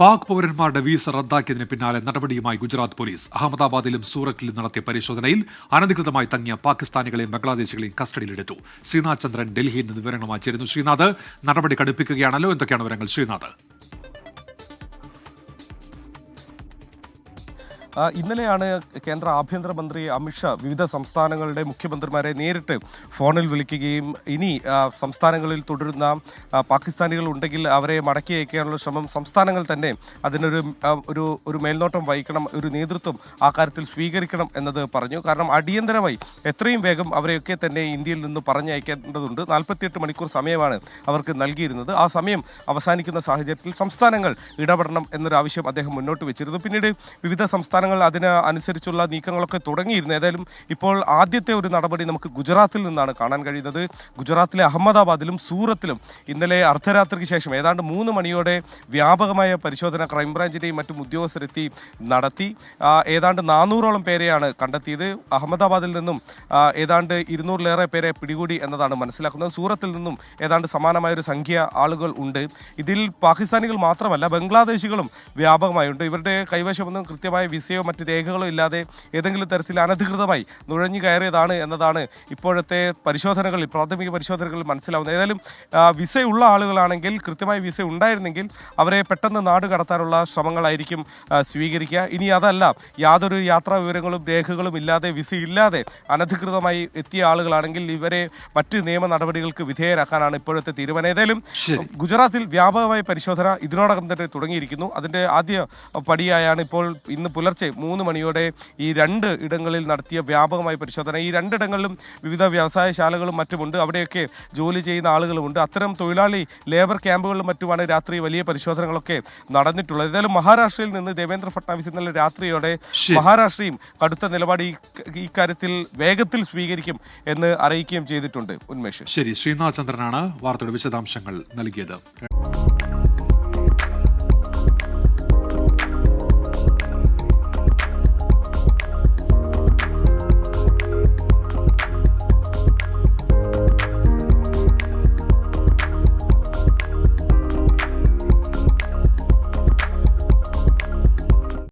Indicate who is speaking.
Speaker 1: പാക് പൗരന്മാരുടെ വിസ റദ്ദാക്കിയതിന് പിന്നാലെ നടപടിയുമായി ഗുജറാത്ത് പോലീസ് അഹമ്മദാബാദിലും സൂററ്റിലും നടത്തിയ പരിശോധനയിൽ അനധികൃതമായി തങ്ങിയ പാകിസ്ഥാനികളെയും ബംഗ്ലാദേശികളെയും കസ്റ്റഡിയിലെടുത്തു. ശ്രീനാഥ് ചന്ദ്രൻ ഡൽഹിയിൽ നിന്ന് വിവരങ്ങളുമായി ചേരുന്നു. ശ്രീനാഥ് നടപടി കടുപ്പിക്കുകയാണല്ലോ? എന്തൊക്കെയാണ് വിവരങ്ങൾ? ശ്രീനാഥ്.
Speaker 2: ഇന്നലെയാണ് കേന്ദ്ര ആഭ്യന്തരമന്ത്രി അമിത്ഷാ വിവിധ സംസ്ഥാനങ്ങളുടെ മുഖ്യമന്ത്രിമാരെ നേരിട്ട് ഫോണിൽ വിളിക്കുകയും ഇനി സംസ്ഥാനങ്ങളിൽ തുടരുന്ന പാകിസ്ഥാനികൾ ഉണ്ടെങ്കിൽ അവരെ മടക്കി അയക്കാനുള്ള ശ്രമം സംസ്ഥാനങ്ങൾ തന്നെ അതിനൊരു ഒരു ഒരു മേൽനോട്ടം വഹിക്കണം ഒരു നേതൃത്വം ആ കാര്യത്തിൽ സ്വീകരിക്കണം എന്നത് പറഞ്ഞു. കാരണം അടിയന്തരമായി എത്രയും വേഗം അവരെയൊക്കെ തന്നെ ഇന്ത്യയിൽ നിന്ന് പറഞ്ഞയക്കേണ്ടതുണ്ട്. നാൽപ്പത്തിയെട്ട് മണിക്കൂർ സമയമാണ് അവർക്ക് നൽകിയിരുന്നത്. ആ സമയം അവസാനിക്കുന്ന സാഹചര്യത്തിൽ സംസ്ഥാനങ്ങൾ ഇടപെടണം എന്നൊരു ആവശ്യം അദ്ദേഹം മുന്നോട്ട് വെച്ചിരുന്നു. പിന്നീട് വിവിധ സംസ്ഥാനങ്ങൾ അതിന് അനുസരിച്ചുള്ള നീക്കങ്ങളൊക്കെ തുടങ്ങിയിരുന്നു. ഏതായാലും ഇപ്പോൾ ആദ്യത്തെ ഒരു നടപടി നമുക്ക് ഗുജറാത്തിൽ നിന്നാണ് കാണാൻ കഴിയുന്നത്. ഗുജറാത്തിലെ അഹമ്മദാബാദിലും സൂറത്തിലും ഇന്നലെ അർദ്ധരാത്രിക്ക് ശേഷം ഏതാണ്ട് മൂന്ന് മണിയോടെ വ്യാപകമായ പരിശോധന ക്രൈംബ്രാഞ്ചിന്റെയും മറ്റും ഉദ്യോഗസ്ഥരെത്തി നടത്തി. ഏതാണ്ട് നാനൂറോളം പേരെയാണ് കണ്ടെത്തിയത്. അഹമ്മദാബാദിൽ നിന്നും ഏതാണ്ട് ഇരുന്നൂറിലേറെ പേരെ പിടികൂടി എന്നതാണ് മനസ്സിലാക്കുന്നത്. സൂറത്തിൽ നിന്നും ഏതാണ്ട് സമാനമായ ഒരു സംഖ്യ ആളുകൾ ഉണ്ട്. ഇതിൽ പാകിസ്ഥാനികൾ മാത്രമല്ല ബംഗ്ലാദേശികളും വ്യാപകമായുണ്ട്. ഇവരുടെ കൈവശമൊന്നും കൃത്യമായ വിസയോ മറ്റ് രേഖകളോ ഇല്ലാതെ ഏതെങ്കിലും തരത്തിൽ അനധികൃതമായി നുഴഞ്ഞു കയറിയതാണ് എന്നതാണ് ഇപ്പോഴത്തെ പരിശോധനകളിൽ പ്രാഥമിക പരിശോധനകളിൽ മനസ്സിലാവുന്നത്. ഏതായാലും വിസ വിസയുള്ള ആളുകളാണെങ്കിൽ കൃത്യമായി വിസ ഉണ്ടായിരുന്നെങ്കിൽ അവരെ പെട്ടെന്ന് നാട് കടത്താനുള്ള ശ്രമങ്ങളായിരിക്കും സ്വീകരിക്കുക. ഇനി അതല്ല യാതൊരു യാത്രാ വിവരങ്ങളും രേഖകളും ഇല്ലാതെ വിസ ഇല്ലാതെ അനധികൃതമായി എത്തിയ ആളുകളാണെങ്കിൽ ഇവരെ മറ്റ് നിയമ നടപടികൾക്ക് വിധേയരാക്കാനാണ് ഇപ്പോഴത്തെ തീരുമാനം. ഏതായാലും ഗുജറാത്തിൽ വ്യാപകമായ പരിശോധന ഇതിനോടകം തന്നെ തുടങ്ങിയിരിക്കുന്നു. അതിന്റെ ആദ്യ പടിയായാണ് ഇപ്പോൾ ഇന്ന് പുലർച്ചെ മൂന്ന് മണിയോടെ ഈ രണ്ട് ഇടങ്ങളിൽ നടത്തിയ വ്യാപകമായ പരിശോധന. ഈ രണ്ടിടങ്ങളിലും വിവിധ വ്യവസായശാലകളും മറ്റുമുണ്ട്. അവിടെയൊക്കെ ജോലി ചെയ്യുന്ന ആളുകളുമുണ്ട്. അത്തരം തൊഴിലാളി ലേബർ ക്യാമ്പുകളിലും മറ്റുമാണ് രാത്രി വലിയ പരിശോധനകളൊക്കെ നടന്നിട്ടുള്ളത്. ഏതായാലും മഹാരാഷ്ട്രയിൽ നിന്ന് ദേവേന്ദ്ര ഫട്നാവിസ് ഇന്നലെ രാത്രിയോടെ. മഹാരാഷ്ട്രയും കടുത്ത നിലപാട് ഈ കാര്യത്തിൽ വേഗത്തിൽ സ്വീകരിക്കും എന്ന് അറിയിക്കുകയും ചെയ്തിട്ടുണ്ട് ഉന്മേഷ്.
Speaker 1: ശരി ശ്രീനാഥ് ചന്ദ്രനാണ് വാർത്തയുടെ വിശദാംശങ്ങൾ നൽകിയത്.